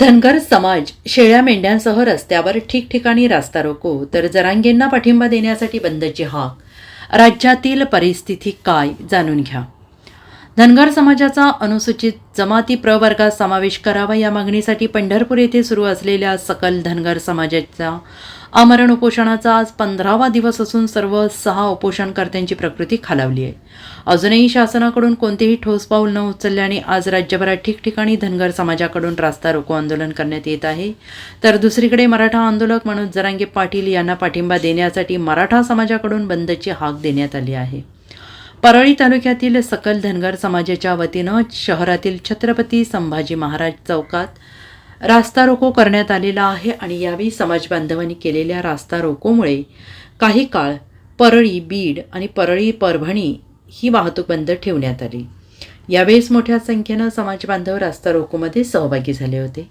धनगर समाज शेळ्या मेंढ्यांसह रस्त्यावर ठिकठिकाणी रास्ता रोको तर जरांगेंना पाठिंबा देण्यासाठी बंदची हाक. राज्यातील परिस्थिती काय? जाणून घ्या. धनगर समाजाचा अनुसूचित जमाती प्रवर्गात समावेश करावा या मागणीसाठी पंढरपूर येथे सुरू असलेल्या सकल धनगर समाजाचा आमरण उपोषणाचा आज पंधरावा दिवस असून सर्व सहा उपोषणकर्त्यांची प्रकृती खालावली आहे. अजूनही शासनाकडून कोणतेही ठोस पाऊल न उचलल्याने आज राज्यभरात ठिकठिकाणी धनगर समाजाकडून रास्ता रोको आंदोलन करण्यात येत आहे. तर दुसरीकडे मराठा आंदोलक मनोज जरांगे पाटील यांना पाठिंबा देण्यासाठी मराठा समाजाकडून बंदची हाक देण्यात आली आहे. परळी तालुक्यातील सकल धनगर समाजाच्या वतीनं शहरातील छत्रपती संभाजी महाराज चौकात रास्ता रोको करण्यात आलेला आहे आणि यावेळी समाज बांधवांनी केलेल्या रास्ता रोकोमुळे काही काळ परळी बीड आणि परळी परभणी ही वाहतूक बंद ठेवण्यात आली. यावेळेस मोठ्या संख्येनं समाज बांधव रास्ता रोकोमध्ये सहभागी झाले होते.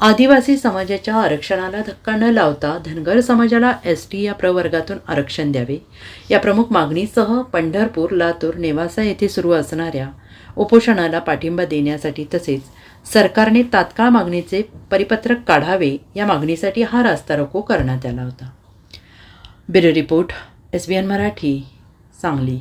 आदिवासी समाजाच्या आरक्षणाला धक्का न लावता धनगर समाजाला एस टी या प्रवर्गातून आरक्षण द्यावे. या प्रमुख मागणीसह पंढरपूर लातूर नेवासा येथे सुरू असणाऱ्या उपोषणाला पाठिंबा देण्यासाठी तसेच सरकारने तात्काळ मागणीचे परिपत्रक काढावे या मागणीसाठी हा रास्ता रोको करण्यात आला होता. Bureau report S B N Marathi Sangli.